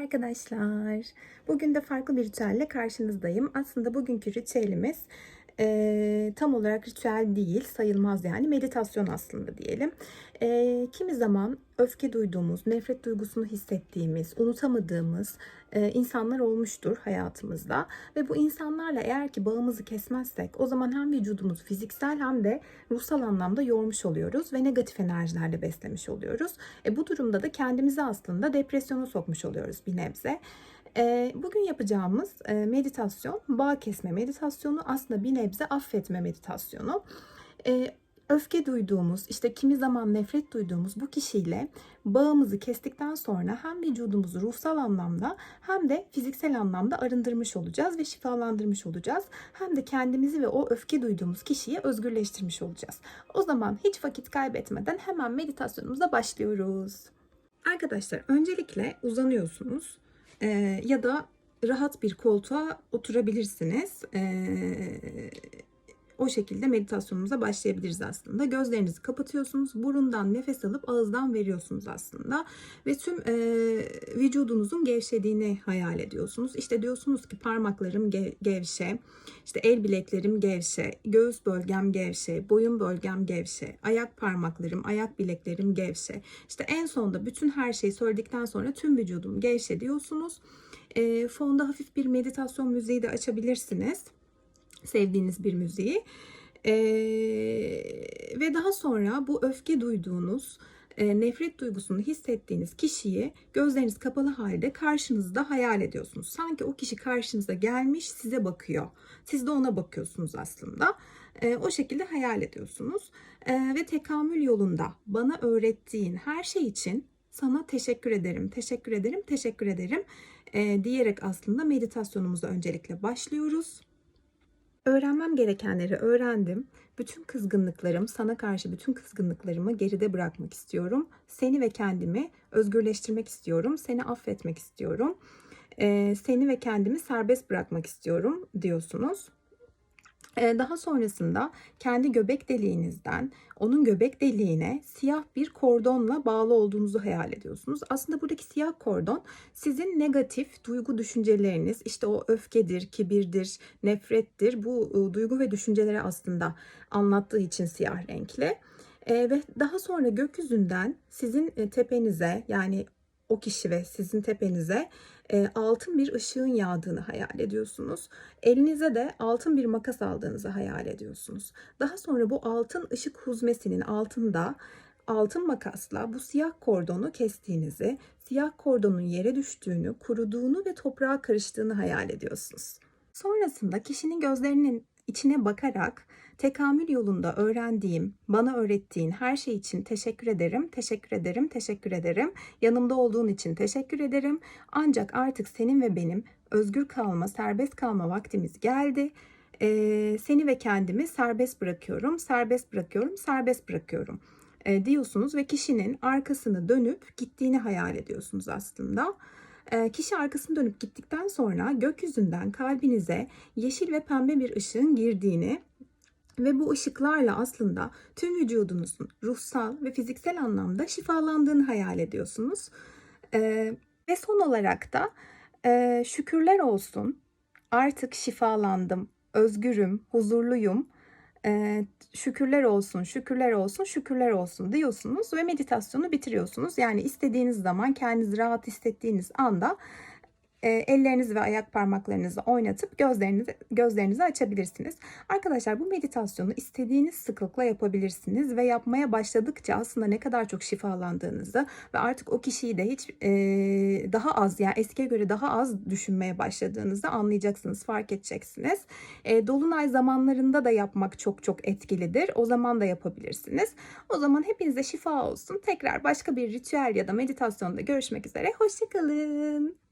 arkadaşlar. Bugün de farklı bir ritüelle karşınızdayım. Aslında bugünkü ritüelimiz eee, tam olarak ritüel değil, sayılmaz yani meditasyon aslında diyelim. Eee, kimi zaman öfke duyduğumuz, nefret duygusunu hissettiğimiz, unutamadığımız eee, insanlar olmuştur hayatımızda. Ve bu insanlarla eğer ki bağımızı kesmezsek o zaman hem vücudumuzu fiziksel hem de ruhsal anlamda yormuş oluyoruz ve negatif enerjilerle beslemiş oluyoruz. E, bu durumda da kendimizi aslında depresyona sokmuş oluyoruz bir nebze. E, bugün yapacağımız e, meditasyon bağ kesme meditasyonu aslında bir nebze affetme meditasyonu. E, öfke duyduğumuz, işte kimi zaman nefret duyduğumuz bu kişiyle bağımızı kestikten sonra hem vücudumuzu ruhsal anlamda hem de fiziksel anlamda arındırmış olacağız ve şifalandırmış olacağız. Hem de kendimizi ve o öfke duyduğumuz kişiyi özgürleştirmiş olacağız. O zaman hiç vakit kaybetmeden hemen meditasyonumuza başlıyoruz. Arkadaşlar öncelikle uzanıyorsunuz Ee, ya da rahat bir koltuğa oturabilirsiniz. Ee, o şekilde meditasyonumuza başlayabiliriz aslında. Gözlerinizi kapatıyorsunuz. Burundan nefes alıp ağızdan veriyorsunuz aslında. Ve tüm e, vücudunuzun gevşediğini hayal ediyorsunuz. İşte diyorsunuz ki parmaklarım ge- gevşe, işte el bileklerim gevşe, göğüs bölgem gevşe, boyun bölgem gevşe, ayak parmaklarım, ayak bileklerim gevşe. İşte en sonda bütün her şeyi söyledikten sonra tüm vücudum gevşe diyorsunuz. E, fonda hafif bir meditasyon müziği de açabilirsiniz sevdiğiniz bir müziği. Ee, ve daha sonra bu öfke duyduğunuz, e, nefret duygusunu hissettiğiniz kişiyi gözleriniz kapalı halde karşınızda hayal ediyorsunuz. Sanki o kişi karşınıza gelmiş size bakıyor. Siz de ona bakıyorsunuz aslında. E, o şekilde hayal ediyorsunuz. E, ve tekamül yolunda bana öğrettiğin her şey için sana teşekkür ederim, teşekkür ederim, teşekkür ederim e, diyerek aslında meditasyonumuza öncelikle başlıyoruz. Öğrenmem gerekenleri öğrendim. Bütün kızgınlıklarım, sana karşı bütün kızgınlıklarımı geride bırakmak istiyorum. Seni ve kendimi özgürleştirmek istiyorum. Seni affetmek istiyorum. Ee, seni ve kendimi serbest bırakmak istiyorum diyorsunuz. Ee, Daha sonrasında kendi göbek deliğinizden onun göbek deliğine siyah bir kordonla bağlı olduğunuzu hayal ediyorsunuz. Aslında buradaki siyah kordon sizin negatif duygu düşünceleriniz, işte o öfkedir, kibirdir, nefrettir. Bu e, duygu ve düşünceleri aslında anlattığı için siyah renkli. E, ve daha sonra gökyüzünden sizin e, tepenize yani o kişi ve sizin tepenize e, altın bir ışığın yağdığını hayal ediyorsunuz. Elinize de altın bir makas aldığınızı hayal ediyorsunuz. Daha sonra bu altın ışık huzmesinin altında altın makasla bu siyah kordonu kestiğinizi, siyah kordonun yere düştüğünü, kuruduğunu ve toprağa karıştığını hayal ediyorsunuz. Sonrasında kişinin gözlerinin içine bakarak tekamül yolunda öğrendiğim, bana öğrettiğin her şey için teşekkür ederim, teşekkür ederim, teşekkür ederim. Yanımda olduğun için teşekkür ederim. Ancak artık senin ve benim özgür kalma, serbest kalma vaktimiz geldi. Ee, seni ve kendimi serbest bırakıyorum, serbest bırakıyorum, serbest bırakıyorum e, diyorsunuz ve kişinin arkasını dönüp gittiğini hayal ediyorsunuz aslında. E, Kişi arkasını dönüp gittikten sonra gökyüzünden kalbinize yeşil ve pembe bir ışığın girdiğini ve bu ışıklarla aslında tüm vücudunuzun ruhsal ve fiziksel anlamda şifalandığını hayal ediyorsunuz. Ee, ve son olarak da e, şükürler olsun artık şifalandım, özgürüm, huzurluyum. Ee, şükürler olsun, şükürler olsun, şükürler olsun diyorsunuz ve meditasyonu bitiriyorsunuz. Yani istediğiniz zaman kendinizi rahat hissettiğiniz anda e, ellerinizi ve ayak parmaklarınızı oynatıp gözlerinizi gözlerinizi açabilirsiniz. Arkadaşlar bu meditasyonu istediğiniz sıklıkla yapabilirsiniz ve yapmaya başladıkça aslında ne kadar çok şifalandığınızı ve artık o kişiyi de hiç e, daha az yani eskiye göre daha az düşünmeye başladığınızı anlayacaksınız, fark edeceksiniz. E, dolunay zamanlarında da yapmak çok çok etkilidir. O zaman da yapabilirsiniz. O zaman hepinize şifa olsun. Tekrar başka bir ritüel ya da meditasyonda görüşmek üzere. Hoşçakalın.